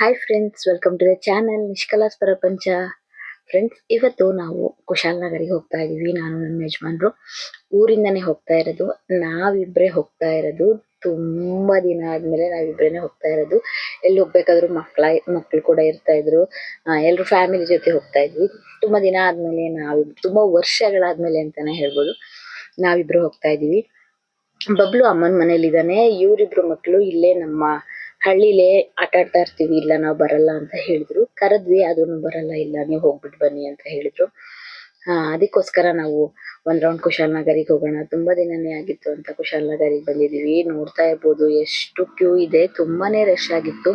Hi friends welcome to the channel ನಿಷ್ಕಲಾಸ್ ಪ್ರಪಂಚ friends ಇವತ್ತು ನಾವು ಕುಶಾಲನಗರಿಗೆ ಹೋಗ್ತಾ ಇದೀವಿ. ನಾನು ನಮ್ಮ ಯಜಮಾನ್ರು. ಊರಿಂದನೇ ಹೋಗ್ತಾ ಇರೋದು. ನಾವಿಬ್ಬರೇ ಹೋಗ್ತಾ ಇರೋದು. ತುಂಬಾ ದಿನ ಆದ್ಮೇಲೆ ನಾವಿಬ್ಬರೇ ಹೋಗ್ತಾ ಇರೋದು. ಎಲ್ಲಿ ಹೋಗ್ಬೇಕಾದ್ರೂ ಮಕ್ಕಳ ಮಕ್ಕಳು ಕೂಡ ಇರ್ತಾ ಇದ್ರು. ಎಲ್ರು ಫ್ಯಾಮಿಲಿ ಜೊತೆ ಹೋಗ್ತಾ ಇದ್ವಿ. ತುಂಬಾ ದಿನ ಆದ್ಮೇಲೆ ನಾವು ತುಂಬಾ ವರ್ಷಗಳಾದ್ಮೇಲೆ ಅಂತಾನೆ ಹೇಳ್ಬೋದು. ನಾವಿಬ್ರು ಹೋಗ್ತಾ ಇದೀವಿ. ಬಬ್ಲು ಅಮ್ಮನ ಮನೇಲಿದ್ದಾನೆ. ಇವರಿಬ್ರು ಮಕ್ಕಳು ಇಲ್ಲೇ ನಮ್ಮ ಹಳ್ಳಿಲೇ ಆಟ ಆಡ್ತಾ ಇರ್ತೀವಿ, ಇಲ್ಲ ನಾವು ಬರಲ್ಲ ಅಂತ ಹೇಳಿದ್ರು. ಕರೆದ್ವಿ ಅದನ್ನು ಬರಲ್ಲ, ಇಲ್ಲ ನೀವು ಹೋಗ್ಬಿಟ್ಟು ಬನ್ನಿ ಅಂತ ಹೇಳಿದ್ರು. ಅದಕ್ಕೋಸ್ಕರ ನಾವು ಒಂದ್ ರೌಂಡ್ ಕುಶಾಲನಗರಿಗೆ ಹೋಗೋಣ. ತುಂಬಾ ದಿನನೇ ಆಗಿತ್ತು ಅಂತ ಕುಶಾಲ್ ನಗರಿಗೆ ಬಂದಿದೀವಿ ನೋಡ್ತಾ ಇರ್ಬೋದು ಎಷ್ಟು ಕ್ಯೂ ಇದೆ. ತುಂಬಾನೇ ರಶ್ ಆಗಿತ್ತು.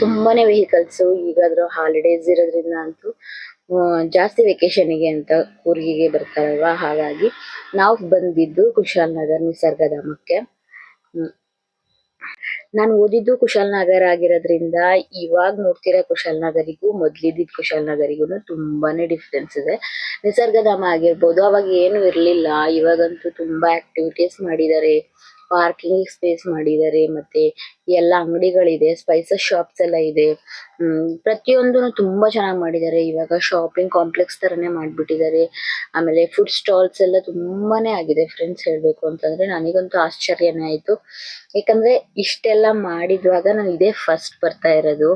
ತುಂಬಾನೇ ವೆಹಿಕಲ್ಸ್ ಈಗಾದ್ರೂ ಹಾಲಿಡೇಸ್ ಇರೋದ್ರಿಂದ ಅಂತೂ ಜಾಸ್ತಿ ವೆಕೇಶನ್ಗೆ ಅಂತ ಊರಿಗೆ ಬರ್ತಾರಲ್ವಾ? ಹಾಗಾಗಿ ನಾವು ಬಂದಿದ್ದು ಕುಶಾಲ್ ನಗರ್ ನಿಸರ್ಗಧಾಮಕ್ಕೆ. ನಾನು ಓದಿದ್ದು ಕುಶಾಲನಗರ ಆಗಿರೋದ್ರಿಂದ ಇವಾಗ ನೋಡ್ತಿರೋ ಕುಶಾಲನಗರಿಗೂ ಮೊದ್ಲಿದ್ದಿದ್ ಕುಶಾಲನಗರಿಗೂ ತುಂಬಾನೇ ಡಿಫ್ರೆನ್ಸ್ ಇದೆ. ನಿಸರ್ಗಧಾಮ ಆಗಿರ್ಬೋದು, ಅವಾಗ ಏನು ಇರ್ಲಿಲ್ಲ. ಇವಾಗಂತೂ ತುಂಬಾ ಆಕ್ಟಿವಿಟೀಸ್ ಮಾಡಿದ್ದಾರೆ ಪಾರ್ಕಿಂಗ್ ಸ್ಪೇಸ್ ಮಾಡಿದ್ದಾರೆ, ಮತ್ತೆ ಎಲ್ಲ ಅಂಗಡಿಗಳಿದೆ ಸ್ಪೈಸಸ್ ಶಾಪ್ಸ್ ಎಲ್ಲ ಇದೆ. ಹ್ಮ್ ಪ್ರತಿಯೊಂದೂನು ತುಂಬಾ ಚೆನ್ನಾಗಿ ಮಾಡಿದ್ದಾರೆ. ಇವಾಗ ಶಾಪಿಂಗ್ ಕಾಂಪ್ಲೆಕ್ಸ್ ತರನೇ ಮಾಡ್ಬಿಟ್ಟಿದ್ದಾರೆ. ಆಮೇಲೆ ಫುಡ್ ಸ್ಟಾಲ್ಸ್ ಎಲ್ಲ ತುಂಬಾನೇ ಆಗಿದೆ ಫ್ರೆಂಡ್ಸ್ ಹೇಳ್ಬೇಕು ಅಂತಂದ್ರೆ. ನನಗಂತೂ ಆಶ್ಚರ್ಯನೇ ಆಯ್ತು. ಯಾಕಂದ್ರೆ ಇಷ್ಟೆಲ್ಲ ಮಾಡಿದ್ವಾಗ ನಾನು ಇದೇ ಫಸ್ಟ್ ಬರ್ತಾ ಇರೋದು.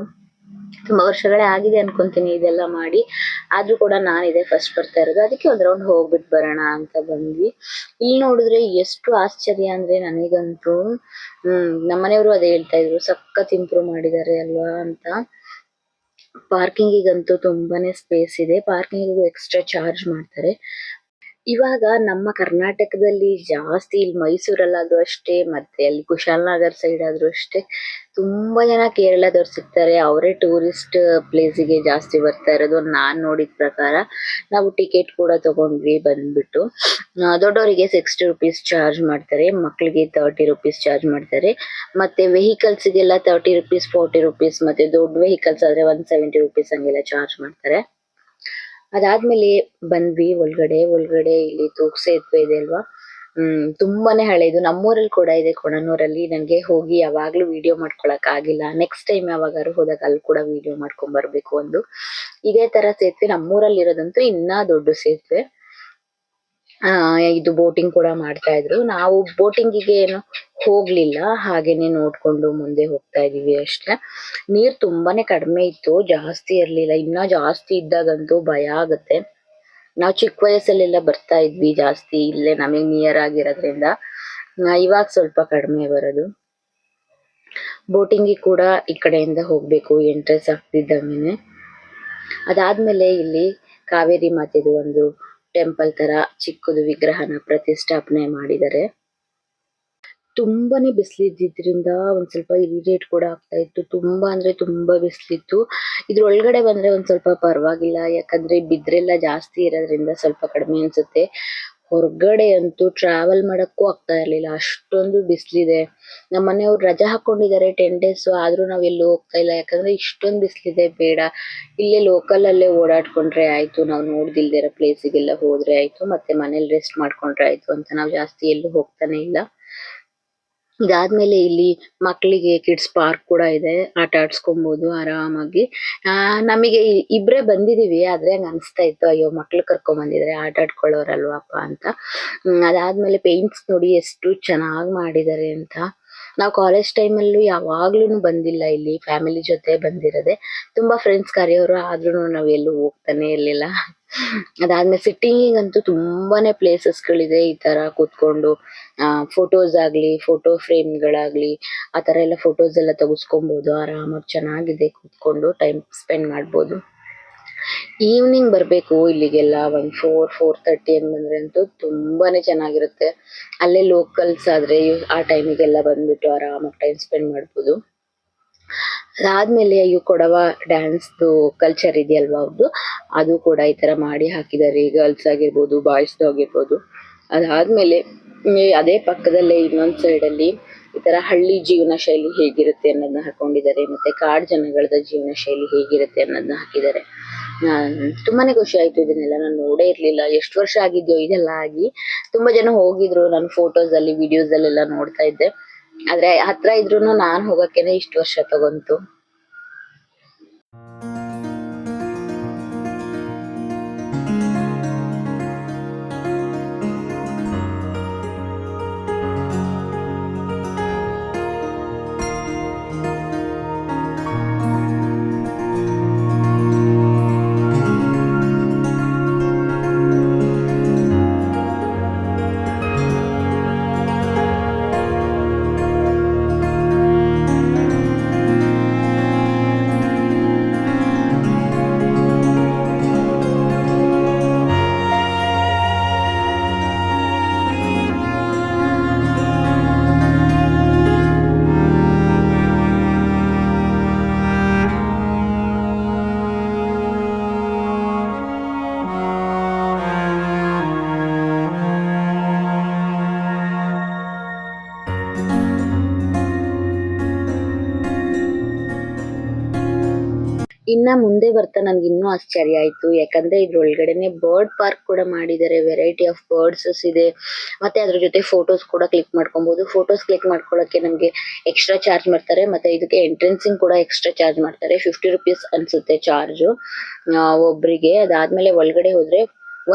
ತುಂಬಾ ವರ್ಷಗಳೇ ಆಗಿದೆ ಅನ್ಕೊಂತೀನಿ ಇದೆಲ್ಲ ಮಾಡಿ. ಆದ್ರೂ ಕೂಡ ನಾನಿದೆ ಫಸ್ಟ್ ಬರ್ತಾ ಇರೋದು. ಅದಕ್ಕೆ ಒಂದು ರೌಂಡ್ ಹೋಗ್ಬಿಟ್ ಬರೋಣ ಅಂತ ಬಂದ್ವಿ. ಇಲ್ಲಿ ನೋಡಿದ್ರೆ ಎಷ್ಟು ಆಶ್ಚರ್ಯ ಅಂದ್ರೆ ನನಗಂತೂ, ಹ್ಮ್ ನಮ್ಮನೆಯವರು ಅದೇ ಹೇಳ್ತಾ ಇದ್ರು, ಸಖತ್ ಇಂಪ್ರೂವ್ ಮಾಡಿದ್ದಾರೆ ಅಲ್ವಾ ಅಂತ. ಪಾರ್ಕಿಂಗಿಗಂತೂ ತುಂಬಾನೇ ಸ್ಪೇಸ್ ಇದೆ. ಪಾರ್ಕಿಂಗಿಗೂ ಎಕ್ಸ್ಟ್ರಾ ಚಾರ್ಜ್ ಮಾಡ್ತಾರೆ. ಇವಾಗ ನಮ್ಮ ಕರ್ನಾಟಕದಲ್ಲಿ ಜಾಸ್ತಿ ಇಲ್ಲಿ ಮೈಸೂರಲ್ಲಾದ್ರೂ ಅಷ್ಟೇ, ಮತ್ತೆ ಅಲ್ಲಿ ಕುಶಾಲನಗರ್ ಸೈಡ್ ಆದ್ರೂ ಅಷ್ಟೇ ತುಂಬಾ ಜನ ಕೇರಳದವ್ರು ಸಿಗ್ತಾರೆ. ಅವರೇ ಟೂರಿಸ್ಟ್ ಪ್ಲೇಸಿಗೆ ಜಾಸ್ತಿ ಬರ್ತಾ ಇರೋದು. ನಾನ್ ನೋಡಿದ ಪ್ರಕಾರ ನಾವು ಟಿಕೆಟ್ ಕೂಡ ತಗೊಂಡ್ವಿ ಬಂದ್ಬಿಟ್ಟು. ದೊಡ್ಡವರಿಗೆ ಸಿಕ್ಸ್ಟಿ ರುಪೀಸ್ ಚಾರ್ಜ್ ಮಾಡ್ತಾರೆ ಮಕ್ಕಳಿಗೆ ತರ್ಟಿ ರುಪೀಸ್ ಚಾರ್ಜ್ ಮಾಡ್ತಾರೆ. ಮತ್ತೆ ವೆಹಿಕಲ್ಸ್ ಗೆಲ್ಲ ತರ್ಟಿ ರುಪೀಸ್ ಫೋರ್ಟಿ ರುಪೀಸ್ ಮತ್ತೆ ದೊಡ್ಡ ವೆಹಿಕಲ್ಸ್ ಆದ್ರೆ ಒನ್ ಸೆವೆಂಟಿ ರುಪೀಸ್ ಹಂಗೆಲ್ಲ ಚಾರ್ಜ್ ಮಾಡ್ತಾರೆ. ಅದಾದ್ಮೇಲೆ ಬಂದ್ವಿ ಒಳಗಡೆ ಒಳಗಡೆ ಇಲ್ಲಿ ತೂಕ ಸೇತುವೆ ಇದೆ ಅಲ್ವಾ? ಹ್ಮ್, ತುಂಬಾನೇ ಹಳೇದು. ನಮ್ಮೂರಲ್ಲಿ ಕೂಡ ಇದೆ ಕೊಣನೂರಲ್ಲಿ. ನನ್ಗೆ ಹೋಗಿ ಯಾವಾಗ್ಲೂ ವಿಡಿಯೋ ಮಾಡ್ಕೊಳಕ್ ಆಗಿಲ್ಲ. ನೆಕ್ಸ್ಟ್ ಟೈಮ್ ಯಾವಾಗಾರು ಹೋದಾಗ ಅಲ್ಲಿ ಕೂಡ ವಿಡಿಯೋ ಮಾಡ್ಕೊಂಡ್ ಬರ್ಬೇಕು ಒಂದು ಇದೇ ತರ ಸೇತುವೆ ನಮ್ಮೂರಲ್ಲಿ ಇರೋದಂತೂ ಇನ್ನ ದೊಡ್ಡ ಸೇತುವೆ. ಆ, ಇದು ಬೋಟಿಂಗ್ ಕೂಡ ಮಾಡ್ತಾ ಇದ್ರು. ನಾವು ಬೋಟಿಂಗ್ಗೆ ಏನು ಹೋಗ್ಲಿಲ್ಲ, ಹಾಗೇನೆ ನೋಡ್ಕೊಂಡು ಮುಂದೆ ಹೋಗ್ತಾ ಇದೀವಿ ಅಷ್ಟೇ. ನೀರ್ ತುಂಬಾನೇ ಕಡಿಮೆ ಇತ್ತು, ಜಾಸ್ತಿ ಇರ್ಲಿಲ್ಲ. ಇನ್ನ ಜಾಸ್ತಿ ಇದ್ದಾಗಂತೂ ಭಯ ಆಗುತ್ತೆ. ನಾವು ಚಿಕ್ಕ ವಯಸ್ಸಲ್ಲೆಲ್ಲ ಬರ್ತಾ ಇದ್ವಿ ಜಾಸ್ತಿ, ಇಲ್ಲೇ ನಮಗೆ ನಿಯರ್ ಆಗಿರೋದ್ರಿಂದ. ಇವಾಗ ಸ್ವಲ್ಪ ಕಡಿಮೆ ಬರೋದು. ಬೋಟಿಂಗ್ ಕೂಡ ಈ ಕಡೆಯಿಂದ ಹೋಗ್ಬೇಕು ಎಂಟ್ರೆನ್ಸ್ ಆಗ್ತಿದ್ದಂಗೆನೆ. ಅದಾದ್ಮೇಲೆ ಇಲ್ಲಿ ಕಾವೇರಿ ಮಾತೆದು ಒಂದು ಟೆಂಪಲ್ ತರ ಚಿಕ್ಕದು ವಿಗ್ರಹನ ಪ್ರತಿಷ್ಠಾಪನೆ ಮಾಡಿದ್ದಾರೆ. ತುಂಬಾನೇ ಬಿಸಿಲಿದ್ದಿದ್ರಿಂದ ಒಂದ್ ಸ್ವಲ್ಪ ಇರಿಟೇಟ್ ಕೂಡ ಆಗ್ತಾ ಇತ್ತು. ತುಂಬಾ ಅಂದ್ರೆ ತುಂಬಾ ಬಿಸಿಲಿತ್ತು. ಇದ್ರ ಒಳಗಡೆ ಬಂದ್ರೆ ಒಂದ್ ಸ್ವಲ್ಪ ಪರವಾಗಿಲ್ಲ. ಯಾಕಂದ್ರೆ ಬಿದ್ರೆಲ್ಲ ಜಾಸ್ತಿ ಇರೋದ್ರಿಂದ ಸ್ವಲ್ಪ ಕಡಿಮೆ ಅನ್ಸುತ್ತೆ. ಹೊರಗಡೆ ಅಂತೂ ಟ್ರಾವೆಲ್ ಮಾಡಕ್ಕೂ ಆಗ್ತಾ ಇರ್ಲಿಲ್ಲ. ಅಷ್ಟೊಂದು ಬಿಸಿಲಿದೆ ನಮ್ಮ ಮನೆಯವ್ರು ರಜಾ ಹಾಕೊಂಡಿದ್ದಾರೆ ಟೆನ್ ಡೇಸ್ ಆದ್ರೂ ನಾವ್ ಎಲ್ಲೂ ಹೋಗ್ತಾ ಇಲ್ಲ. ಯಾಕಂದ್ರೆ ಇಷ್ಟೊಂದು ಬಿಸಿಲಿದೆ ಬೇಡ. ಇಲ್ಲೇ ಲೋಕಲ್ ಅಲ್ಲೇ ಓಡಾಡ್ಕೊಂಡ್ರೆ ಆಯ್ತು. ನಾವು ನೋಡ್ದಿಲ್ದೇ ಇರೋ ಪ್ಲೇಸಿಗೆಲ್ಲ ಹೋದ್ರೆ ಆಯ್ತು. ಮತ್ತೆ ಮನೇಲಿ ರೆಸ್ಟ್ ಮಾಡ್ಕೊಂಡ್ರೆ ಆಯ್ತು ಅಂತ ನಾವು ಜಾಸ್ತಿ ಎಲ್ಲೂ ಹೋಗ್ತಾನೆ ಇಲ್ಲ. ಇದಾದ್ಮೇಲೆ ಇಲ್ಲಿ ಮಕ್ಕಳಿಗೆ ಕಿಡ್ಸ್ ಪಾರ್ಕ್ ಕೂಡ ಇದೆ. ಆಟ ಆಡ್ಸ್ಕೊಬಹುದು ಆರಾಮಾಗಿ. ಆ, ನಮಗೆ ಇಬ್ರೆ ಬಂದಿದೀವಿ. ಆದ್ರೆ ಹಂಗ ಅನ್ಸ್ತಾ ಇತ್ತು, ಅಯ್ಯೋ, ಮಕ್ಳು ಕರ್ಕೊಂಡ್ ಬಂದಿದ್ರೆ, ಆಟ ಆಡ್ಕೊಳ್ಳೋರಲ್ವಪ್ಪ ಅಂತ. ಅದಾದ್ಮೇಲೆ ಪೇಂಟ್ಸ್ ನೋಡಿ ಎಷ್ಟು ಚೆನ್ನಾಗಿ ಮಾಡಿದ್ದಾರೆ ಅಂತ. ನಾವು ಕಾಲೇಜ್ ಟೈಮಲ್ಲೂ ಯಾವಾಗ್ಲೂ ಬಂದಿಲ್ಲ ಇಲ್ಲಿ. ಫ್ಯಾಮಿಲಿ ಜೊತೆ ಬಂದಿರೋದೆ. ತುಂಬಾ ಫ್ರೆಂಡ್ಸ್ ಕರೆಯೋರು ಆದ್ರೂ ನಾವ್ ಎಲ್ಲೂ ಹೋಗ್ತಾನೆ ಇರ್ಲಿಲ್ಲ. ಅದಾದ್ಮೇಲೆ ಸಿಟ್ಟಿಂಗ್ ಅಂತೂ ತುಂಬಾನೇ ಪ್ಲೇಸಸ್ ಗಳಿದೆ ಈ ತರ ಕೂತ್ಕೊಂಡು. ಆ ಫೋಟೋಸ್ ಆಗ್ಲಿ ಫೋಟೋ ಫ್ರೇಮ್ ಗಳಾಗ್ಲಿ ಆ ತರ ಎಲ್ಲ ಫೋಟೋಸ್ ಎಲ್ಲ ತೆಗೆಸ್ಕೊಬಹುದು ಆರಾಮಾಗಿ ಚೆನ್ನಾಗಿದೆ ಕೂತ್ಕೊಂಡು ಟೈಮ್ ಸ್ಪೆಂಡ್ ಮಾಡ್ಬೋದು. ಈವ್ನಿಂಗ್ ಬರಬೇಕು ಇಲ್ಲಿಗೆಲ್ಲ, ಒಂದ್ ಫೋರ್ ಫೋರ್ ಥರ್ಟಿ ಹಂಗ್ ಬಂದ್ರೆ ಅಂತೂ ತುಂಬಾನೇ ಚೆನ್ನಾಗಿರುತ್ತೆ. ಅಲ್ಲೇ ಲೋಕಲ್ಸ್ ಆದ್ರೆ ಆ ಟೈಮಿಗೆಲ್ಲ ಬಂದ್ಬಿಟ್ಟು ಆರಾಮಾಗಿ ಟೈಮ್ ಸ್ಪೆಂಡ್ ಮಾಡ್ಬೋದು. ಅದಾದ್ಮೇಲೆ ಅಯ್ಯೋ, ಕೊಡವ ಡ್ಯಾನ್ಸ್ದು ಕಲ್ಚರ್ ಇದೆಯಲ್ವಾ ಅವ್ರದ್ದು ಅದು ಕೂಡ ಈ ತರ ಮಾಡಿ ಹಾಕಿದ್ದಾರೆ. ಗರ್ಲ್ಸ್ ಆಗಿರ್ಬೋದು ಬಾಯ್ಸ್ ಆಗಿರ್ಬೋದು. ಅದಾದ್ಮೇಲೆ ಅದೇ ಪಕ್ಕದಲ್ಲೇ ಇನ್ನೊಂದ್ ಅಲ್ಲಿ ಈ ತರ ಹಳ್ಳಿ ಜೀವನ ಶೈಲಿ ಹೇಗಿರುತ್ತೆ ಅನ್ನೋದನ್ನ ಹಾಕೊಂಡಿದ್ದಾರೆ. ಮತ್ತೆ ಕಾಡು ಜನಗಳದ ಜೀವನ ಶೈಲಿ ಹೇಗಿರುತ್ತೆ ಅನ್ನೋದನ್ನ ಹಾಕಿದ್ದಾರೆ. ತುಂಬಾ ತುಂಬಾನೇ ಖುಷಿ ಆಯ್ತು ಇದನ್ನೆಲ್ಲ. ನಾನು ನೋಡೇ ಇರ್ಲಿಲ್ಲ. ಎಷ್ಟು ವರ್ಷ ಆಗಿದ್ಯೋ, ಇದೆಲ್ಲ ಆಗಿ ತುಂಬಾ ಜನ ಹೋಗಿದ್ರು. ನಾನು ಫೋಟೋಸ್ ಅಲ್ಲಿ ವಿಡಿಯೋಸ್ ಅಲ್ಲೆಲ್ಲ ನೋಡ್ತಾ ಇದ್ದೆ. ಆದ್ರೆ ಹತ್ರ ಇದ್ರೂನು ನಾನ್ ಹೋಗಕ್ಕೇನೆ ಇಷ್ಟ್ ವರ್ಷ ತಗೊಂತು. ಇನ್ನ ಮುಂದೆ ಬರ್ತಾ ನನ್ಗೆ ಇನ್ನೂ ಆಶ್ಚರ್ಯ ಆಯ್ತು. ಯಾಕಂದ್ರೆ ಇದ್ರೊಳಗಡೆನೆ ಬರ್ಡ್ ಪಾರ್ಕ್ ಕೂಡ ಮಾಡಿದ್ದಾರೆ. ವೆರೈಟಿ ಆಫ್ ಬರ್ಡ್ಸ್ ಇದೆ. ಮತ್ತೆ ಅದ್ರ ಜೊತೆ ಫೋಟೋಸ್ ಕೂಡ ಕ್ಲಿಕ್ ಮಾಡ್ಕೊಬಹುದು ಫೋಟೋಸ್ ಕ್ಲಿಕ್ ಮಾಡ್ಕೊಳ್ಳೋಕೆ ನಮಗೆ ಎಕ್ಸ್ಟ್ರಾ ಚಾರ್ಜ್ ಮಾಡ್ತಾರೆ. ಮತ್ತೆ ಇದಕ್ಕೆ ಎಂಟ್ರೆನ್ಸಿಂಗ್ ಕೂಡ ಎಕ್ಸ್ಟ್ರಾ ಚಾರ್ಜ್ ಮಾಡ್ತಾರೆ. ಫಿಫ್ಟಿ ರುಪೀಸ್ ಅನ್ಸುತ್ತೆ ಚಾರ್ಜ್ ಒಬ್ರಿಗೆ. ಅದಾದ್ಮೇಲೆ ಒಳಗಡೆ ಹೋದ್ರೆ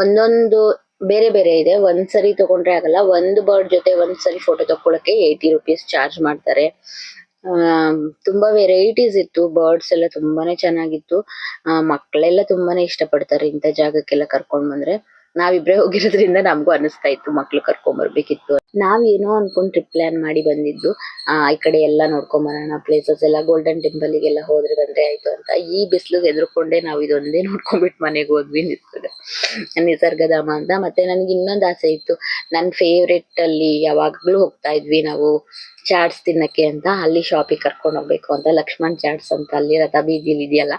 ಒಂದೊಂದು, ಬೇರೆ ಬೇರೆ ಇದೆ. ಒಂದ್ ಸರಿ ತಗೊಂಡ್ರೆ ಆಗಲ್ಲ. ಒಂದು ಬರ್ಡ್ ಜೊತೆ ಒಂದ್ಸರಿ ಫೋಟೋ ತಕೊಳಕ್ಕೆ ಏಯ್ಟಿ ರುಪೀಸ್ ಚಾರ್ಜ್ ಮಾಡ್ತಾರೆ. ತುಂಬಾ ವೆರೈಟೀಸ್ ಇತ್ತು. ಬರ್ಡ್ಸ್ ಎಲ್ಲ ತುಂಬಾನೇ ಚೆನ್ನಾಗಿತ್ತು. ಮಕ್ಕಳೆಲ್ಲ ತುಂಬಾನೇ ಇಷ್ಟ ಪಡ್ತಾರೆ ಇಂಥ ಜಾಗಕ್ಕೆಲ್ಲ ಕರ್ಕೊಂಡ್ ಬಂದ್ರೆ. ನಾವಿಬ್ರೇ ಹೋಗಿರೋದ್ರಿಂದ ನಮಗೂ ಅನಿಸ್ತಾ ಇತ್ತು ಮಕ್ಳು ಕರ್ಕೊಂಡ್ ಬರ್ಬೇಕಿತ್ತು ನಾವ್ ಏನೋ ಅನ್ಕೊಂಡ್ ಟ್ರಿಪ್ ಪ್ಲಾನ್ ಮಾಡಿ ಬಂದಿದ್ದು. ಆ, ಈ ಕಡೆ ಎಲ್ಲ ನೋಡ್ಕೊಂಡ್ ಬರೋಣ ಪ್ಲೇಸಸ್ ಎಲ್ಲ ಗೋಲ್ಡನ್ ಟೆಂಪಲ್ ಗೆಲ್ಲ ಹೋದ್ರೆ ಬಂದ್ರೆ ಆಯ್ತು ಅಂತ. ಈ ಬಿಸಿಲಿಗೆ ಎದ್ರುಕೊಂಡೆ ನಾವ್ ಇದೊಂದೇ ನೋಡ್ಕೊಂಡ್ಬಿಟ್ಟು ಮನೆಗೆ ಹೋದ್ವಿ ನಿಸರ್ಗ ನಿಸರ್ಗಧಾಮ ಅಂತ. ಮತ್ತೆ ನನಗೆ ಇನ್ನೊಂದು ಆಸೆ ಇತ್ತು. ನನ್ ಫೇವ್ರೆಟ್ ಅಲ್ಲಿ ಯಾವಾಗ್ಲೂ ಹೋಗ್ತಾ ಇದ್ವಿ ನಾವು ಚಾಟ್ಸ್ ತಿನ್ನಕ್ಕೆ ಅಂತ. ಅಲ್ಲಿ ಶಾಪಿಗೆ ಕರ್ಕೊಂಡು ಹೋಗ್ಬೇಕು ಅಂತ. ಲಕ್ಷ್ಮಣ್ ಚಾಟ್ಸ್ ಅಂತ. ಅಲ್ಲಿ ರಥ ಬೀದಿಲಿ ಇದೆಯಲ್ಲ?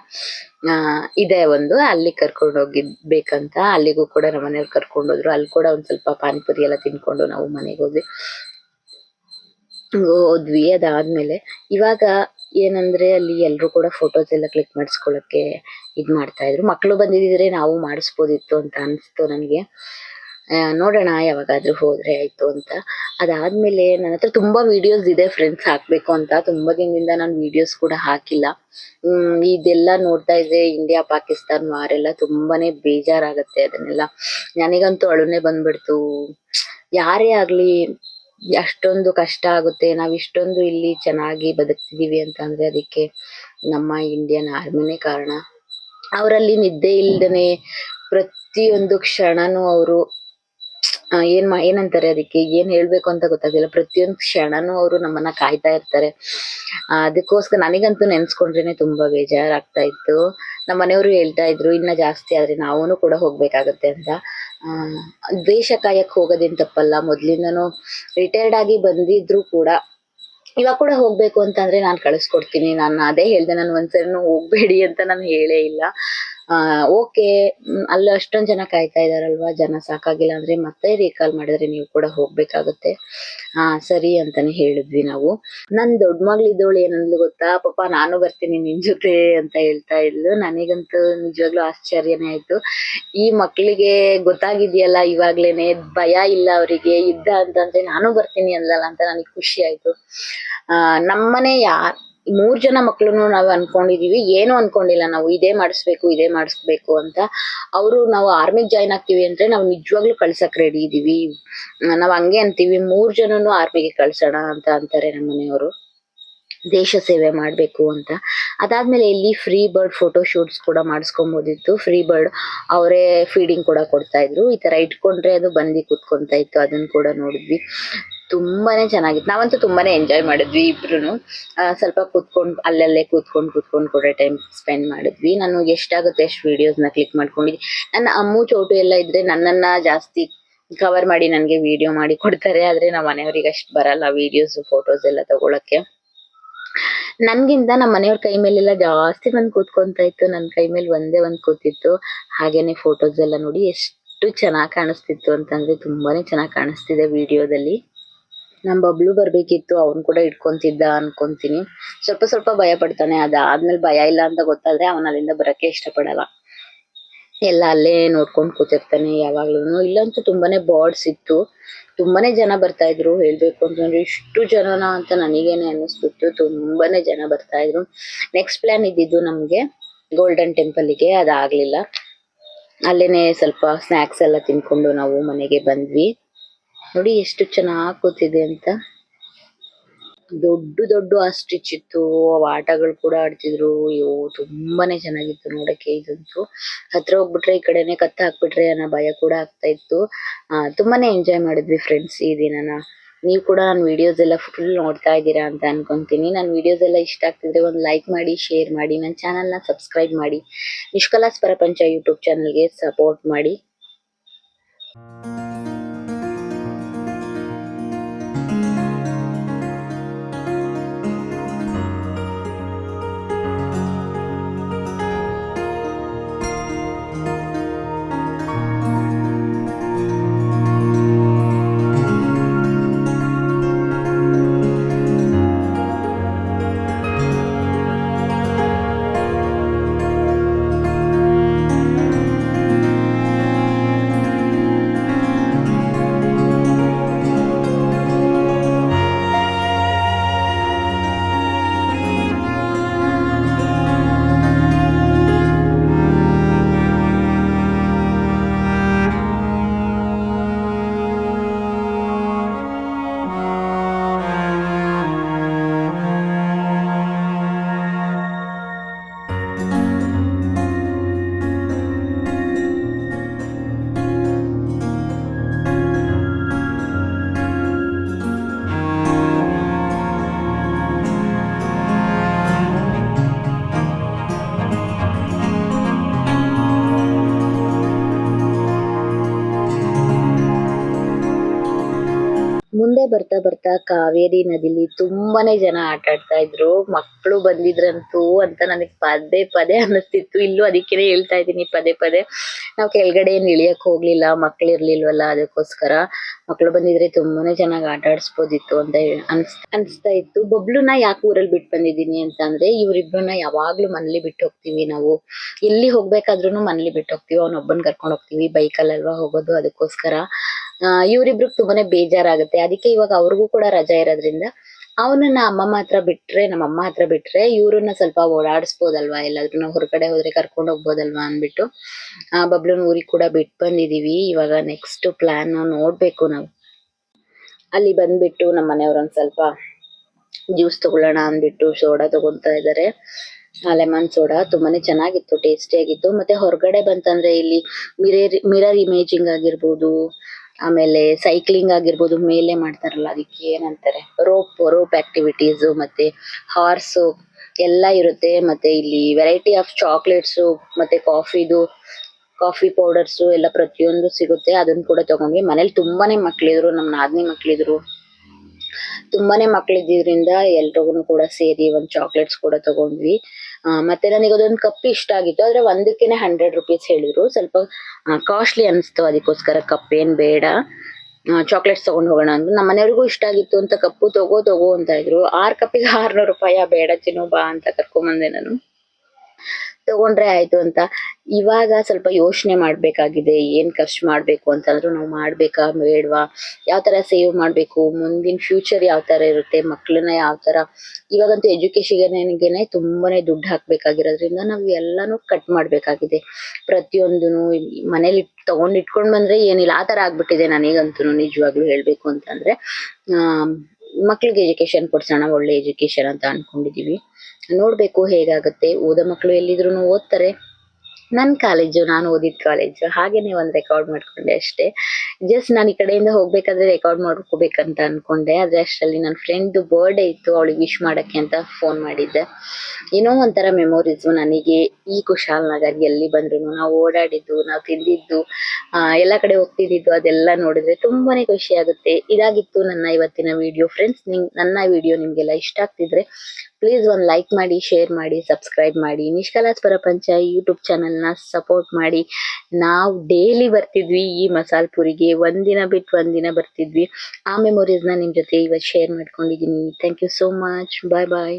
ಇದೆ ಒಂದು. ಅಲ್ಲಿ ಕರ್ಕೊಂಡು ಕರ್ಕೊಂಡ್ ಹೋಗಿದ್ಬೇಕಂತ ಅಲ್ಲಿಗೂ ಕೂಡ ನಮ್ಮ ಕರ್ಕೊಂಡ್ ಹೋದ್ರು. ಅಲ್ಲಿ ಕೂಡ ಒಂದ್ ಸ್ವಲ್ಪ ಪಾನಿಪುರಿ ಎಲ್ಲ ತಿನ್ಕೊಂಡು ನಾವು ಮನೆಗೆ ಹೋದ್ವಿ ಹೋದ್ವಿ ಅದಾದ್ಮೇಲೆ ಇವಾಗ ಏನಂದ್ರೆ ಅಲ್ಲಿ ಎಲ್ರು ಕೂಡ ಫೋಟೋಸ್ ಎಲ್ಲ ಕ್ಲಿಕ್ ಮಾಡಿಸ್ಕೊಳಕ್ಕೆ ಇದ್ ಮಾಡ್ತಾ ಇದ್ರು. ಮಕ್ಕಳು ಬಂದಿದ್ರೆ ನಾವು ಮಾಡಿಸ್ಬೋದಿತ್ತು ಅಂತ ಅನಿಸ್ತು ನನಗೆ. ನೋಡೋಣ ಯಾವಾಗಾದ್ರೂ ಹೋದ್ರೆ ಆಯ್ತು ಅಂತ. ಅದಾದ್ಮೇಲೆ ನನ್ನ ಹತ್ರ ತುಂಬಾ ವಿಡಿಯೋಸ್ ಇದೆ ಫ್ರೆಂಡ್ಸ್ ಹಾಕ್ಬೇಕು ಅಂತ. ತುಂಬಾ ದಿನದಿಂದ ನಾನು ವಿಡಿಯೋಸ್ ಕೂಡ ಹಾಕಿಲ್ಲ. ಇದೆಲ್ಲ ನೋಡ್ತಾ ಇದ್ರೆ ಇಂಡಿಯಾ ಪಾಕಿಸ್ತಾನ್ ವಾರ್ ಎಲ್ಲ ತುಂಬಾನೇ ಬೇಜಾರಾಗತ್ತೆ ಅದನ್ನೆಲ್ಲ. ನನಗಂತೂ ಅಳುನೆ ಬಂದ್ಬಿಡ್ತು. ಯಾರೇ ಆಗ್ಲಿ ಅಷ್ಟೊಂದು ಕಷ್ಟ ಆಗುತ್ತೆ, ನಾವ್ ಇಷ್ಟೊಂದು ಇಲ್ಲಿ ಚೆನ್ನಾಗಿ ಬದುಕ್ತಿದೀವಿ ಅಂತ ಅಂದ್ರೆ ಅದಕ್ಕೆ ನಮ್ಮ ಇಂಡಿಯನ್ ಆರ್ಮಿನೇ ಕಾರಣ. ಅವರಲ್ಲಿ ನಿದ್ದೆ ಇಲ್ದೇನೆ ಪ್ರತಿಯೊಂದು ಕ್ಷಣನೂ ಅವರು ಏನ್ ಮಾ, ಏನಂತಾರೆ ಅದಕ್ಕೆ, ಏನ್ ಹೇಳ್ಬೇಕು ಅಂತ ಗೊತ್ತಾಗಿಲ್ಲ ಪ್ರತಿಯೊಂದು ಕ್ಷಣನೂ ಅವರು ನಮ್ಮನ್ನ ಕಾಯ್ತಾ ಇರ್ತಾರೆ. ಅದಕ್ಕೋಸ್ಕರ ನನಗಂತೂ ನೆನ್ಸ್ಕೊಂಡ್ರೇನೆ ತುಂಬಾ ಬೇಜಾರಾಗ್ತಾ ಇತ್ತು. ನಮ್ಮ ಮನೆಯವರು ಹೇಳ್ತಾ ಇದ್ರು, ಇನ್ನ ಜಾಸ್ತಿ ಆದ್ರೆ ನಾವೂನು ಕೂಡ ಹೋಗ್ಬೇಕಾಗತ್ತೆ ಅಂತ. ಆ, ದ್ವೇಷ ಕಾಯಕ್ ಹೋಗೋದೇನ್ ತಪ್ಪಲ್ಲ. ಮೊದ್ಲಿಂದನು ರಿಟೈರ್ಡ್ ಆಗಿ ಬಂದಿದ್ರು ಕೂಡ ಇವಾಗ ಕೂಡ ಹೋಗ್ಬೇಕು ಅಂತಂದ್ರೆ ನಾನು ಕಳಿಸ್ಕೊಡ್ತೀನಿ. ನಾನು ಅದೇ ಹೇಳ್ದೆ, ನಾನು ಒಂದ್ಸರಿನೂ ಹೋಗ್ಬೇಡಿ ಅಂತ ನಾನು ಹೇಳೇ ಇಲ್ಲ. ಆ, ಓಕೆ ಅಲ್ಲಿ ಅಷ್ಟೊಂದ್ ಜನ ಕಾಯ್ತಾ ಇದಾರಲ್ವಾ? ಜನ ಸಾಕಾಗಿಲ್ಲ ಅಂದ್ರೆ ಮತ್ತೆ ರೀಕಾಲ್ ಮಾಡಿದ್ರೆ ನೀವು ಕೂಡ ಹೋಗ್ಬೇಕಾಗುತ್ತೆ. ಹಾ ಸರಿ ಅಂತಾನೆ ಹೇಳಿದ್ವಿ ನಾವು. ನನ್ ದೊಡ್ಡ ಮಗಳಿದ್ದವಳು ಏನಂದ್ಲು ಗೊತ್ತಾ? ಪಾಪ ನಾನು ಬರ್ತೀನಿ ನಿನ್ ಜೊತೆ ಅಂತ ಹೇಳ್ತಾ ಇದ್ಲು. ನನಗಂತೂ ನಿಜವಾಗ್ಲೂ ಆಶ್ಚರ್ಯನೇ ಆಯ್ತು. ಈ ಮಕ್ಳಿಗೆ ಗೊತ್ತಾಗಿದ್ಯಲ್ಲ, ಇವಾಗ್ಲೇನೆ ಭಯ ಇಲ್ಲ ಅವರಿಗೆ. ಇದ್ದ ಅಂತಂದ್ರೆ ನಾನು ಬರ್ತೀನಿ ಅಂದಲ್ಲ ಅಂತ ನನಗೆ ಖುಷಿ ಆಯ್ತು. ಆ, ನಮ್ಮನೆ ಯಾರ್ ಮೂರ್ ಜನ ಮಕ್ಳುನು ನಾವು ಅನ್ಕೊಂಡಿದೀವಿ. ಏನು ಅನ್ಕೊಂಡಿಲ್ಲ. ನಾವು ಇದೇ ಮಾಡಿಸ್ಬೇಕು ಇದೇ ಮಾಡಿಸ್ಬೇಕು ಅಂತ. ಅವರು ನಾವು ಆರ್ಮಿಗ್ ಜಾಯ್ನ್ ಆಗ್ತೀವಿ ಅಂದ್ರೆ ನಾವು ನಿಜವಾಗ್ಲೂ ಕಳ್ಸಕ್ ರೆಡಿ ಇದೀವಿ. ನಾವ್ ಹಂಗೆ ಅಂತೀವಿ. ಮೂರ್ ಜನನು ಆರ್ಮಿಗೆ ಕಳ್ಸೋಣ ಅಂತ ಅಂತಾರೆ ನಮ್ಮ ಮನೆಯವರು. ದೇಶ ಸೇವೆ ಮಾಡ್ಬೇಕು ಅಂತ. ಅದಾದ್ಮೇಲೆ ಇಲ್ಲಿ ಫ್ರೀ ಬರ್ಡ್ ಫೋಟೋ ಶೂಟ್ಸ್ ಕೂಡ ಮಾಡಿಸ್ಕೊಬೋದಿತ್ತು. ಫ್ರೀ ಬರ್ಡ್ ಅವರೇ ಫೀಡಿಂಗ್ ಕೂಡ ಕೊಡ್ತಾ ಇದ್ರು. ಈ ತರ ಇಟ್ಕೊಂಡ್ರೆ ಅದು ಬಂದಿ ಕುತ್ಕೊಂತ ಇತ್ತು. ಅದನ್ನ ಕೂಡ ನೋಡಿದ್ವಿ. ತುಂಬಾನೇ ಚೆನ್ನಾಗಿತ್ತು. ನಾವಂತೂ ತುಂಬಾನೇ ಎಂಜಾಯ್ ಮಾಡಿದ್ವಿ ಇಬ್ರು ಸ್ವಲ್ಪ ಕೂತ್ಕೊಂಡು, ಅಲ್ಲಲ್ಲೇ ಕೂತ್ಕೊಂಡು ಕೂತ್ಕೊಂಡು ಕೂಡ ಟೈಮ್ ಸ್ಪೆಂಡ್ ಮಾಡಿದ್ವಿ. ನಾನು ಎಷ್ಟಾಗುತ್ತೆ ಎಷ್ಟು ನ ಕ್ಲಿಕ್ ಮಾಡ್ಕೊಂಡಿದ್ವಿ ನನ್ನ ಅಮ್ಮು ಚೋಟು ಎಲ್ಲ ಇದ್ರೆ ನನ್ನನ್ನ ಜಾಸ್ತಿ ಕವರ್ ಮಾಡಿ ನನಗೆ ವಿಡಿಯೋ ಮಾಡಿ ಕೊಡ್ತಾರೆ. ಆದ್ರೆ ನಮ್ಮ ಮನೆಯವ್ರಿಗೆ ಅಷ್ಟು ಬರಲ್ಲ ವಿಡಿಯೋಸ್ ಫೋಟೋಸ್ ಎಲ್ಲ ತಗೊಳಕ್ಕೆ. ನನ್ಗಿಂತ ನಮ್ಮ ಮನೆಯವ್ರ ಕೈ ಮೇಲೆಲ್ಲ ಜಾಸ್ತಿ ಬಂದ್ ಕೂತ್ಕೊಂತ ಇತ್ತು. ನನ್ನ ಕೈ ಮೇಲೆ ಒಂದೇ ಒಂದ್ ಕೂತಿತ್ತು. ಹಾಗೇನೆ ಫೋಟೋಸ್ ಎಲ್ಲ ನೋಡಿ ಎಷ್ಟು ಚೆನ್ನಾಗ್ ಕಾಣಿಸ್ತಿತ್ತು ಅಂತಂದ್ರೆ ತುಂಬಾನೇ ಚೆನ್ನಾಗಿ ಕಾಣಿಸ್ತಿದೆ ವಿಡಿಯೋದಲ್ಲಿ ನಮ್ ಬಬ್ಲು ಬರ್ಬೇಕಿತ್ತು, ಅವ್ನ್ ಕೂಡ ಇಟ್ಕೊಂತಿದ್ದ ಅನ್ಕೊಂತೀನಿ. ಸ್ವಲ್ಪ ಸ್ವಲ್ಪ ಭಯ ಪಡ್ತಾನೆ ಅದಾದ್ಮೇಲೆ ಭಯ ಇಲ್ಲ ಅಂತ ಗೊತ್ತಾದ್ರೆ ಅವನ ಅಲ್ಲಿಂದ ಬರಕ್ಕೆ ಇಷ್ಟ ಪಡಲ್ಲ ಎಲ್ಲ ಅಲ್ಲೇ ನೋಡ್ಕೊಂಡ್ ಕೂತಿರ್ತಾನೆ ಯಾವಾಗ್ಲೂನು. ಇಲ್ಲಂತೂ ತುಂಬಾನೇ ಬರ್ಡ್ಸ್ ಇತ್ತು ತುಂಬಾನೇ ಜನ ಬರ್ತಾ ಇದ್ರು. ಹೇಳ್ಬೇಕು ಅಂತಂದ್ರೆ ಇಷ್ಟು ಜನನ ಅಂತ ನನಗೇನೆ ಅನಿಸ್ತಿತ್ತು ತುಂಬಾನೇ ಜನ ಬರ್ತಾ ಇದ್ರು. ನೆಕ್ಸ್ಟ್ ಪ್ಲಾನ್ ಇದ್ದಿದ್ದು ನಮ್ಗೆ ಗೋಲ್ಡನ್ ಟೆಂಪಲ್ಗೆ, ಅದಾಗ್ಲಿಲ್ಲ. ಅಲ್ಲೇನೆ ಸ್ವಲ್ಪ ಸ್ನಾಕ್ಸ್ ಎಲ್ಲ ತಿನ್ಕೊಂಡು ನಾವು ಮನೆಗೆ ಬಂದ್ವಿ. ನೋಡಿ ಎಷ್ಟು ಚೆನ್ನಾಗ್ ಕೂತಿದೆ ಅಂತ. ದೊಡ್ಡ ದೊಡ್ಡ ಸ್ಟಿಚ್ ಇತ್ತು, ಅವ್ ಆಟಗಳು ಕೂಡ ಆಡ್ತಿದ್ರು. ಅಯ್ಯೋ, ತುಂಬಾನೇ ಚೆನ್ನಾಗಿತ್ತು ನೋಡಕ್ಕೆ ಇದಂತೂ. ಹತ್ರ ಹೋಗ್ಬಿಟ್ರೆ ಈ ಕಡೆನೆ ಕತ್ತ ಹಾಕ್ಬಿಟ್ರೆ ಅನ್ನೋ ಭಯ ಕೂಡ ಆಗ್ತಾ ಇತ್ತು. ಆ, ತುಂಬಾನೇ ಎಂಜಾಯ್ ಮಾಡಿದ್ವಿ ಫ್ರೆಂಡ್ಸ್ ಈ ದಿನನ. ನೀವು ಕೂಡ ನನ್ನ ವಿಡಿಯೋಸ್ ಎಲ್ಲ ಫುಲ್ ನೋಡ್ತಾ ಇದ್ದೀರಾ ಅಂತ ಅನ್ಕೊಂತೀನಿ. ನನ್ನ ವಿಡಿಯೋಸ್ ಎಲ್ಲ ಇಷ್ಟ ಆಗ್ತಿದ್ರೆ ಒಂದು ಲೈಕ್ ಮಾಡಿ ಶೇರ್ ಮಾಡಿ, ನನ್ನ ಚಾನಲ್ನ ಸಬ್ಸ್ಕ್ರೈಬ್ ಮಾಡಿ. ನಿಷ್ಕಲಾಸ್ ಪ್ರಪಂಚ ಯೂಟ್ಯೂಬ್ ಚಾನಲ್ಗೆ ಸಪೋರ್ಟ್ ಮಾಡಿ. ಬರ್ತಾ ಬರ್ತಾ ಕಾವೇರಿ ನದಿಲಿ ತುಂಬಾನೇ ಜನ ಆಟ ಆಡ್ತಾ ಇದ್ರು. ಮಕ್ಕಳು ಬಂದಿದ್ರಂತೂ ಅಂತ ನನಗೆ ಪದೇ ಪದೇ ಅನ್ನಿಸ್ತಿತ್ತು. ಇಲ್ಲೂ ಅದಕ್ಕೇನೆ ಹೇಳ್ತಾ ಇದ್ದೀನಿ, ಪದೇ ಪದೇ. ನಾವು ಕೆಳಗಡೆ ಏನು ಇಳಿಯಕ್ ಹೋಗ್ಲಿಲ್ಲ, ಮಕ್ಳು ಇರ್ಲಿಲ್ವಲ್ಲ ಅದಕ್ಕೋಸ್ಕರ. ಮಕ್ಳು ಬಂದಿದ್ರೆ ತುಂಬಾನೇ ಚೆನ್ನಾಗಿ ಆಟ ಆಡಿಸ್ಬೋದಿತ್ತು ಅಂತ ಅನ್ಸ್, ಅನ್ಸ್ತಾ ಇತ್ತು. ಬಬ್ಲುನ ಯಾಕೆ ಊರಲ್ಲಿ ಬಿಟ್ಟು ಬಂದಿದ್ದೀನಿ ಅಂತ ಅಂದ್ರೆ ಇವ್ರಿಬ್ರನ್ನ ಯಾವಾಗ್ಲೂ ಮನೇಲಿ ಬಿಟ್ಟು ಹೋಗ್ತೀವಿ ನಾವು. ಎಲ್ಲಿ ಹೋಗ್ಬೇಕಾದ್ರೂ ಮನೇಲಿ ಬಿಟ್ಟು ಹೋಗ್ತೀವಿ. ಅವ್ನೊಬ್ಬನ್ ಕರ್ಕೊಂಡು ಹೋಗ್ತೀವಿ. ಬೈಕಲ್ಲಿ ಅಲ್ವಾ ಹೋಗೋದು ಅದಕ್ಕೋಸ್ಕರ. ಇವ್ರಿಬ್ರಿಗೆ ತುಂಬಾನೇ ಬೇಜಾರಾಗುತ್ತೆ. ಅದಕ್ಕೆ ಇವಾಗ ಅವ್ರಿಗೂ ಕೂಡ ರಜಾ ಇರೋದ್ರಿಂದ ಅವನನ್ನ ಅಮ್ಮಮ್ಮ ಹತ್ರ ಬಿಟ್ರೆ ನಮ್ಮ ಅಮ್ಮ ಹತ್ರ ಬಿಟ್ರೆ ಇವ್ರನ್ನ ಸ್ವಲ್ಪ ಓಡಾಡಿಸ್ಬೋದಲ್ವಾ? ಎಲ್ಲಾದ್ರೂ ನಾವು ಹೊರಗಡೆ ಹೋದ್ರೆ ಕರ್ಕೊಂಡು ಹೋಗ್ಬೋದಲ್ವಾ ಅಂದ್ಬಿಟ್ಟು, ಆ, ಬಬ್ಲೂನ್ ಊರಿಗೆ ಕೂಡ ಬಿಟ್ ಬಂದಿದೀವಿ. ಇವಾಗ ನೆಕ್ಸ್ಟ್ ಪ್ಲಾನ್ ನೋಡ್ಬೇಕು ನಾವು. ಅಲ್ಲಿ ಬಂದ್ಬಿಟ್ಟು ನಮ್ಮ ಮನೆಯವ್ರೊಂದ್ ಸ್ವಲ್ಪ ಜ್ಯೂಸ್ ತಗೊಳ್ಳೋಣ ಅಂದ್ಬಿಟ್ಟು ಸೋಡಾ ತಗೊಂತಾ ಇದ್ದಾರೆ ಲೆಮನ್ ಸೋಡಾ ತುಂಬಾನೇ ಚೆನ್ನಾಗಿತ್ತು ಟೇಸ್ಟಿ ಆಗಿತ್ತು. ಮತ್ತೆ ಹೊರಗಡೆ ಬಂತಂದ್ರೆ ಇಲ್ಲಿ ಮಿರರ್ ಮಿರರ್ ಇಮೇಜಿಂಗ್ ಆಗಿರ್ಬೋದು ಆಮೇಲೆ ಸೈಕ್ಲಿಂಗ್ ಆಗಿರ್ಬೋದು, ಮೇಲೆ ಮಾಡ್ತಾರಲ್ಲ, ಅದಕ್ಕೆ ಏನಂತಾರೆ? ರೋಪ್ ರೋಪ್ ಆಕ್ಟಿವಿಟೀಸ್ ಮತ್ತೆ ಹಾರ್ಸ್ ಎಲ್ಲ ಇರುತ್ತೆ. ಮತ್ತೆ ಇಲ್ಲಿ ವೆರೈಟಿ ಆಫ್ ಚಾಕ್ಲೇಟ್ಸ್ ಮತ್ತೆ ಕಾಫಿದು ಕಾಫಿ ಪೌಡರ್ಸ್ ಎಲ್ಲ ಪ್ರತಿಯೊಂದು ಸಿಗುತ್ತೆ. ಅದನ್ನ ಕೂಡ ತಗೊಂಡ್ವಿ. ಮನೇಲಿ ತುಂಬಾನೇ ಮಕ್ಳಿದ್ರು ನಮ್ಮ ನಾದಿನಿ ಮಕ್ಳಿದ್ರು. ತುಂಬಾನೇ ಮಕ್ಳಿದ್ದಿದ್ರಿಂದ ಎಲ್ರಿಗೂ ಕೂಡ ಸೇರಿ ಒಂದ್ ಚಾಕ್ಲೇಟ್ಸ್ ಕೂಡ ತಗೊಂಡ್ವಿ. ಮತ್ತೆ ನನಗೆ ಅದೊಂದು ಕಪ್ ಇಷ್ಟ ಆಗಿತ್ತು. ಆದ್ರೆ ಒಂದಕ್ಕೇನೆ ಹಂಡ್ರೆಡ್ ರುಪೀಸ್ ಹೇಳಿದ್ರು. ಸ್ವಲ್ಪ ಕಾಸ್ಟ್ಲಿ ಅನಿಸ್ತು ಅದಕ್ಕೋಸ್ಕರ ಕಪ್ ಏನ್ ಬೇಡ. ಚಾಕ್ಲೇಟ್ಸ್ ತಗೊಂಡ್ ಹೋಗೋಣ ಅಂತ ನಮ್ಮ ಮನೆಯವ್ರಿಗೂ ಇಷ್ಟ ಆಗಿತ್ತು ಅಂತ ಕಪ್ಪು ತಗೋ ತಗೋ ಅಂತ ಇದ್ರು. ಆರ್ ಕಪ್ಪಿಗೆ ಆರ್ನೂರು ರೂಪಾಯಿ ಬೇಡ ಚಿನ್ನು ಬಾ ಅಂತ ಕರ್ಕೊಂಬಂದೆ ನಾನು. ತಗೊಂಡ್ರೆ ಆಯ್ತು ಅಂತ. ಇವಾಗ ಸ್ವಲ್ಪ ಯೋಚನೆ ಮಾಡ್ಬೇಕಾಗಿದೆ. ಏನ್ ಖರ್ಚು ಮಾಡ್ಬೇಕು ಅಂತಂದ್ರು ನಾವು ಮಾಡ್ಬೇಕಾ? ಬೇಡ್ವಾ? ಯಾವ ತರ ಸೇವ್ ಮಾಡ್ಬೇಕು? ಮುಂದಿನ ಫ್ಯೂಚರ್ ಯಾವ ತರ ಇರುತ್ತೆ? ಮಕ್ಳನ್ನ ಯಾವ ತರ? ಇವಾಗಂತೂ ಎಜುಕೇಶನ್ಗೆನೆ ತುಂಬಾನೇ ದುಡ್ಡು ಹಾಕ್ಬೇಕಾಗಿರೋದ್ರಿಂದ ನಾವು ಎಲ್ಲಾನು ಕಟ್ ಮಾಡ್ಬೇಕಾಗಿದೆ. ಪ್ರತಿಯೊಂದುನು ಮನೇಲಿ ತಗೊಂಡ್ ಇಟ್ಕೊಂಡ್ ಬಂದ್ರೆ ಏನಿಲ್ಲ. ಆ ತರ ಆಗ್ಬಿಟ್ಟಿದೆ ನನಗಂತೂ ನಿಜವಾಗ್ಲೂ ಹೇಳ್ಬೇಕು ಅಂತಂದ್ರೆ ಆ ಮಕ್ಳಿಗೆ ಎಜುಕೇಶನ್ ಕೊಡ್ಸೋಣ ಒಳ್ಳೆ ಎಜುಕೇಶನ್ ಅಂತ ಅನ್ಕೊಂಡಿದೀವಿ. ನೋಡ್ಬೇಕು ಹೇಗಾಗುತ್ತೆ. ಓದೋ ಮಕ್ಕಳು ಎಲ್ಲಿದ್ರು ಓದ್ತಾರೆ. ನನ್ ಕಾಲೇಜು, ನಾನು ಓದಿದ ಕಾಲೇಜು ಹಾಗೇನೆ ಒಂದ್ ರೆಕಾರ್ಡ್ ಮಾಡ್ಕೊಂಡೆ ಅಷ್ಟೇ. ಜಸ್ಟ್ ನಾನು ಈ ಕಡೆಯಿಂದ ಹೋಗ್ಬೇಕಾದ್ರೆ ರೆಕಾರ್ಡ್ ಮಾಡ್ಕೋಬೇಕಂತ ಅನ್ಕೊಂಡೆ, ಆದ್ರೆ ಅಷ್ಟರಲ್ಲಿ ನನ್ನ ಫ್ರೆಂಡ್ ಬರ್ಡೇ ಇತ್ತು, ಅವಳಿಗೆ ವಿಶ್ ಮಾಡಕ್ಕೆ ಅಂತ ಫೋನ್ ಮಾಡಿದ್ದೆ. ಏನೋ ಒಂಥರ ಮೆಮೊರೀಸ್ ನನಗೆ ಈ ಕುಶಾಲ್ ಎಲ್ಲಿ ಬಂದ್ರು ನಾವು ಓಡಾಡಿದ್ದು, ನಾವು ತಿಂದಿದ್ದು ಎಲ್ಲ ಕಡೆ ಹೋಗ್ತಿದ್ದು ಅದೆಲ್ಲ ನೋಡಿದ್ರೆ ತುಂಬಾನೇ ಖುಷಿ ಆಗುತ್ತೆ. ಇದಾಗಿತ್ತು ನನ್ನ ಇವತ್ತಿನ ವಿಡಿಯೋ ಫ್ರೆಂಡ್ಸ್ ನಿಮ್ ನನ್ನ ವಿಡಿಯೋ ನಿಮ್ಗೆಲ್ಲ ಇಷ್ಟ ಆಗ್ತಿದ್ರೆ ಪ್ಲೀಸ್ ಒಂದು ಲೈಕ್ ಮಾಡಿ ಶೇರ್ ಮಾಡಿ ಸಬ್ಸ್ಕ್ರೈಬ್ ಮಾಡಿ. ನಿಷ್ಕಲಾಸ್ ಪ್ರಪಂಚ ಯೂಟ್ಯೂಬ್ ಚಾನಲ್ನ ಸಪೋರ್ಟ್ ಮಾಡಿ. ನಾವು ಡೈಲಿ ಬರ್ತಿದ್ವಿ ಈ ಮಸಾಲ ಪುರಿಗೆ. ಒಂದಿನ ಬಿಟ್ಟು ಒಂದಿನ ಬರ್ತಿದ್ವಿ. ಆ ಮೆಮೊರೀಸ್ನ ನಿಮ್ ಜೊತೆ ಇವತ್ತು share ಮಾಡ್ಕೊಂಡಿದೀನಿ. Thank you so much bye bye